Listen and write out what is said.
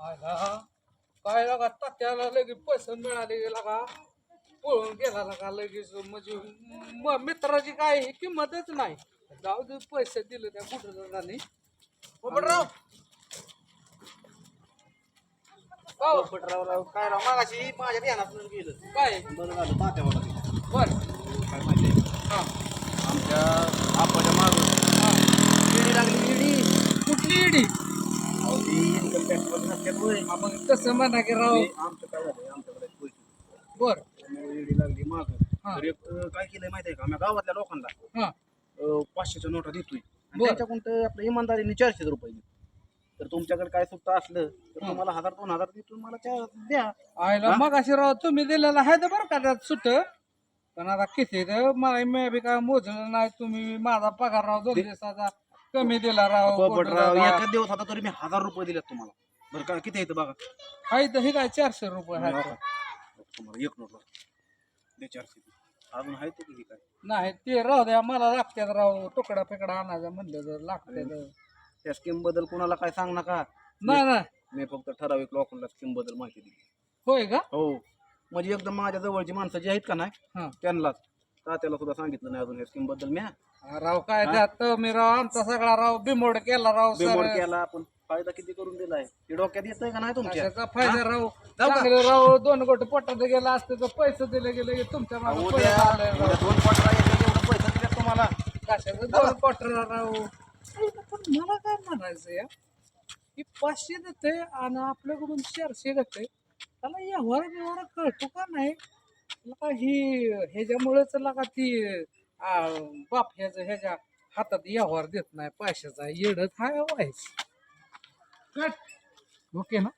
आला काय लागा तात्याला लगेच पैसे मिळाले गेला का पळून गेला का लगेच म्हणजे म- मित्राची काय ही किंमतच नाही. जाऊ दे पैसे दिले त्या कुठं पोपटराव हो. पोपटराव राव काय राव मागाशी माझ्या ध्यानातून गेलं. काय? बरं झालं तात्या मला ते. बर. काय माहिती? हा. आमच्या आपाच्या मागं हा ईडी लागली ईडी कुठली इडी अहो ती मध्ये नसतात होय मग तसं म्हणा की राव? ते आमचं काय झालं आमच्याकडे पैसे बर. त्यामुळे ईडी लागली मागं हा. तर एक अं, काय केलंय माहिती आहे का आम्ही गावातल्या लोकांना हा. अं, पाचशेच्या नोटा देतोय आणि बरं. त्यांच्याकडून तर आपल्या इमानदारीने चारशे रुपये देतो तर तुमच्याकडे काय सुट्टा असलं तर तुम्हाला हजार दोन हजार देतो मला चार द्या आयला मग अशी राव तुम्ही दिलेला आहे तर बरं का त्यात सुट? पण आता किती तर मला मी बी काय मोजलं नाही. तुम्ही माझा पगार राव दोन दिवसाचा कमी दिला राव. पोपटराव. एका दिवस आता तरी मी हजार रुपये दिलेत तुम्हाला. बरं का किती येतं बघा? आहे तर हे काय चारशे रुपये. तुम्हाला एक नोट दे चारशे अजून आहे ते किती काय? नाही ते राहू द्या मला लागत्यात राव तुकडा फेकडा आणायचा म्हणलं तर लागत्यात. त्या स्कीमबद्दल कोणाला काय सांग नका. नाही नाही. मी फक्त ठराविक लोकांना स्कीमबद्दल माहिती दिली. होय का? हो. म्हणजे एकदम माझ्या जवळची माणसं जी आहेत का नाही हा. त्यांनाच. तात्याला सुद्धा सांगितलं नाही अजून या स्कीमबद्दल. मी राव काय त्यात? मी राव आमचा सगळा राव बिमोड केला राव बिमोड केला आपण फायदा किती करून दिलाय ते डोक्यात येतंय का नाही तुमच्या? त्याचा फायदा राव? चांगले राव दोन गोट पोटात गेला असते तर पैसे दिले गेले की तुमच्या मागे उद्या पैसे आले राव. उद्या दोन पटरा येते एवढं पैसे दिले तुम्हाला. कशाचं दोन राव? पण मला काय म्हणायचं या की पाचशे देते आणि आपल्याकडून चारशे घेते त्याला एवढा एवढा कळतो का नाही? लका ही ह्याच्यामुळेच लका ती आ, बाप ह्याचं ह्याच्या हातात व्यवहार देत नाही पैशाचा येडच हा व्हायच? ओके ना?